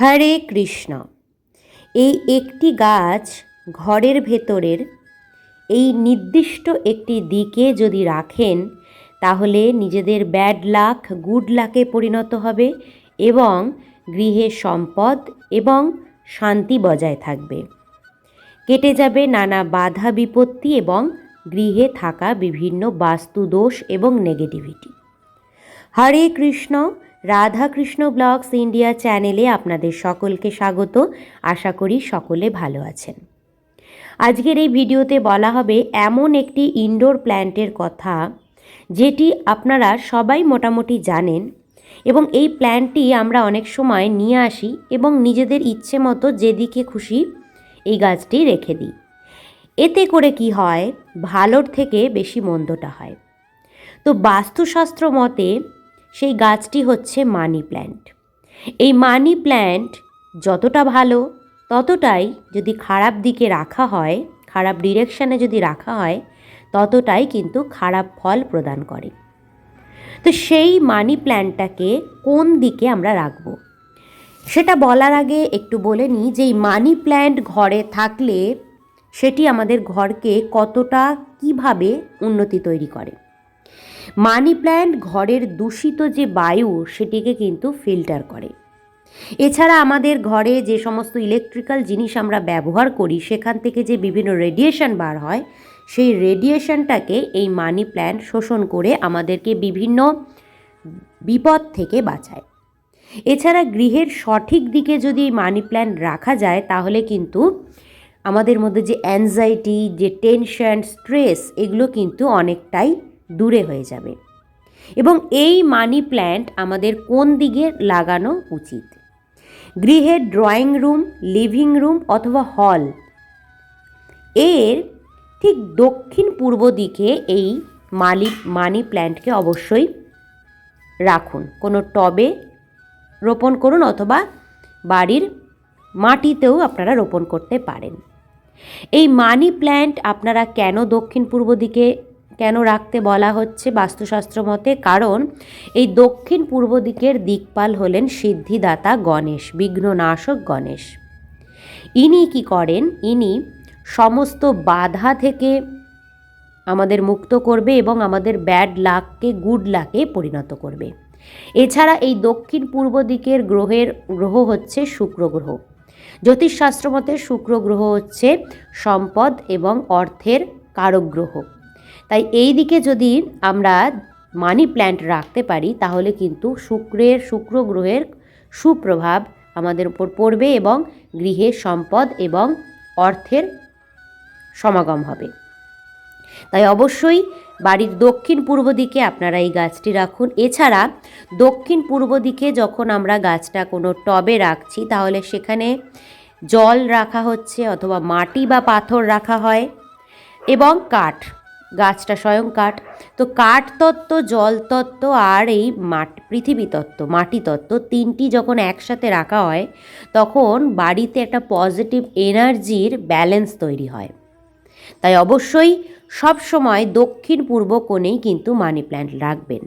হরে কৃষ্ণ। এই একটি গাছ ঘরের ভেতরের এই নির্দিষ্ট একটি দিকে যদি রাখেন, তাহলে নিজেদের ব্যাড লাক গুড লাকে পরিণত হবে এবং গৃহে সম্পদ এবং শান্তি বজায় থাকবে। কেটে যাবে নানা বাধা বিপত্তি এবং গৃহে থাকা বিভিন্ন বাস্তুদোষ এবং negativity Hare Krishna Radhakrishna blogs India চ্যানেলে আপনাদের সকলকে স্বাগত। আশা করি সকলে ভালো আছেন। আজকের এই ভিডিওতে বলা হবে এমন একটি ইনডোর প্ল্যান্টের কথা, যেটি আপনারা সবাই মোটামুটি জানেন এবং এই প্ল্যান্টটি আমরা অনেক সময় নিয়ে আসি এবং নিজেদের ইচ্ছে মতো যেদিকে খুশি এই গাছটি রেখে দিই। এতে করে কি হয়? ভালোর থেকে বেশি মন্দটা হয়। তো বাস্তুশাস্ত্র মতে সেই গাছটি হচ্ছে মানি প্ল্যান্ট। এই মানি প্ল্যান্ট যতটা ভালো, ততটাই যদি খারাপ দিকে রাখা হয়, খারাপ ডিরেকশানে যদি রাখা হয়, ততটাই কিন্তু খারাপ ফল প্রদান করে। তো সেই মানি প্ল্যান্টটাকে কোন দিকে আমরা রাখব? সেটা বলার আগে একটু বলে নিই যে এই মানি প্ল্যান্ট ঘরে থাকলে সেটি আমাদের ঘরকে কতটা, কীভাবে উন্নতি তৈরি করে। মানি প্ল্যান্ট ঘরের দূষিত যে বায়ু, সেটিকে কিন্তু ফিল্টার করে। এছাড়া আমাদের ঘরে যে সমস্ত ইলেকট্রিক্যাল জিনিস আমরা ব্যবহার করি, সেখান থেকে যে বিভিন্ন রেডিয়েশন বার হয়, সেই রেডিয়েশনটাকে এই মানি প্ল্যান্ট শোষণ করে আমাদেরকে বিভিন্ন বিপদ থেকে বাঁচায়। এছাড়া গৃহের সঠিক দিকে যদি এই মানি প্ল্যান্ট রাখা যায়, তাহলে কিন্তু আমাদের মধ্যে যে অ্যাংজাইটি যে টেনশন স্ট্রেস এগুলো কিন্তু অনেকটাই দূরে হয়ে যাবে। এবং এই মানি প্ল্যান্ট আমাদের কোন দিকে লাগানো উচিত? গৃহের ড্রয়িং রুম লিভিং রুম অথবা হল এর ঠিক দক্ষিণ পূর্ব দিকে এই মালি মানি প্ল্যান্টকে অবশ্যই রাখুন। কোনো টবে রোপণ করুন অথবা বাড়ির মাটিতেও আপনারা রোপণ করতে পারেন। এই মানি প্ল্যান্ট আপনারা কেন দক্ষিণ পূর্ব দিকে কেন রাখতে বলা হচ্ছে বাস্তুশাস্ত্র মতে? কারণ এই দক্ষিণ পূর্ব দিকের দিকপাল হলেন সিদ্ধিদাতা গণেশ, বিঘ্ননাশক গণেশ। ইনি কি করেন? ইনি সমস্ত বাধা থেকে আমাদের মুক্ত করবে এবং আমাদের ব্যাড লাককে গুড লাকে পরিণত করবে। এছাড়া এই দক্ষিণ পূর্ব দিকের গ্রহের গ্রহ হচ্ছে শুক্র গ্রহ। জ্যোতিষশাস্ত্র মতে শুক্র গ্রহ হচ্ছে সম্পদ এবং অর্থের কারক গ্রহ তাই এই দিকে যদি আমরা মানি প্ল্যান্ট রাখতে পারি, তাহলে কিন্তু শুক্রের শুক্র গ্রহের সুপ্রভাব আমাদের উপর পড়বে এবং গৃহে সম্পদ এবং অর্থের সমাগম হবে। তাই অবশ্যই বাড়ির দক্ষিণ পূর্ব দিকে আপনারা এই গাছটি রাখুন। এছাড়া দক্ষিণ পূর্ব দিকে যখন আমরা গাছটা কোনো টবে রাখছি, তাহলে সেখানে জল রাখা হচ্ছে অথবা মাটি বা পাথর রাখা হয় এবং কাঠ। গাছটা স্বয়ং কাঠ। তো কাঠ তত্ত্ব, জল তত্ত্ব আর এই মাটি, পৃথিবী তত্ত্ব, মাটি তত্ত্ব তিনটি যখন একসাথে রাখা হয়, তখন বাড়িতে একটা পজিটিভ এনার্জির ব্যালেন্স তৈরি হয়। তাই অবশ্যই সব সময় দক্ষিণ পূর্ব কোণেই কিন্তু মানি প্ল্যান্ট রাখবেন।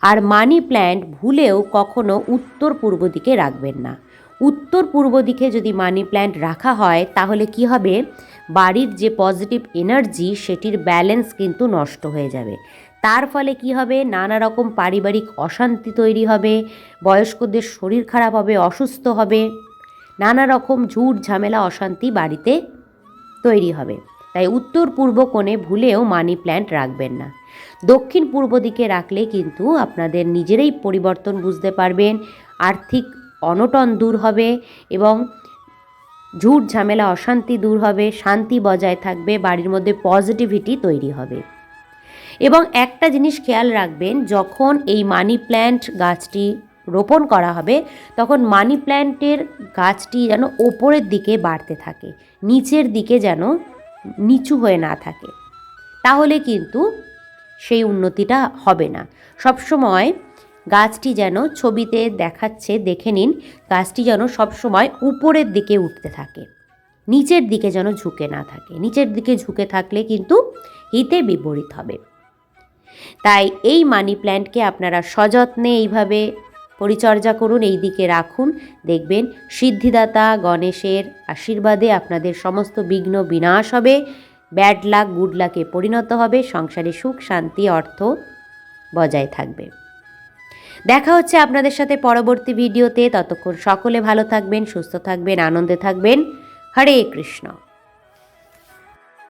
আর মানি প্ল্যান্ট ভুলেও কখনো উত্তর পূর্ব দিকে রাখবেন না। উত্তর পূর্ব দিকে যদি মানি প্ল্যান্ট রাখা হয়, তাহলে কি হবে? বাড়ির যে পজিটিভ এনার্জি সেটির ব্যালেন্স কিন্তু নষ্ট হয়ে যাবে। তার ফলে কি হবে? নানা রকম পারিবারিক অশান্তি তৈরি হবে, বয়স্কদের শরীর খারাপ হবে, অসুস্থ হবে, নানা রকম ঝুট ঝামেলা, অশান্তি বাড়িতে তৈরি হবে। তাই উত্তর পূর্ব কোণে ভুলেও মানি প্ল্যান্ট রাখবেন না। দক্ষিণ পূর্ব দিকে রাখলে কিন্তু আপনাদের নিজেরাই পরিবর্তন বুঝতে পারবেন। আর্থিক অনটন দূর হবে এবং ঝুট ঝামেলা, অশান্তি দূর হবে, শান্তি বজায় থাকবে, বাড়ির মধ্যে পজিটিভিটি তৈরি হবে। এবং একটা জিনিস খেয়াল রাখবেন, যখন এই মানি প্ল্যান্ট গাছটি রোপণ করা হবে, তখন মানি প্ল্যান্টের গাছটি যেন ওপরের দিকে বাড়তে থাকে, নিচের দিকে যেন নিচু হয়ে না থাকে। তাহলে কিন্তু সেই উন্নতিটা হবে না। সবসময় গাছটি যেন ছবিতে দেখাচ্ছে, দেখে নিন। গাছটি যেন সবসময় উপরের দিকে উঠতে থাকে, নিচের দিকে যেন ঝুঁকে না থাকে। নিচের দিকে ঝুঁকে থাকলে কিন্তু হিতে বিপরীত হবে। তাই এই মানি প্ল্যান্টকে আপনারা সযত্নে এইভাবে পরিচর্যা করুন, এই দিকে রাখুন। দেখবেন সিদ্ধিদাতা গণেশের আশীর্বাদে আপনাদের সমস্ত বিঘ্ন বিনাশ হবে ব্যাড লাক গুড লাকে পরিণত হবে, সংসারে সুখ, শান্তি, অর্থ বজায় থাকবে। দেখা হচ্ছে আপনাদের সাথে পরবর্তী ভিডিওতে। ততক্ষণ সকলে ভালো থাকবেন, সুস্থ থাকবেন, আনন্দে থাকবেন। হরে কৃষ্ণ।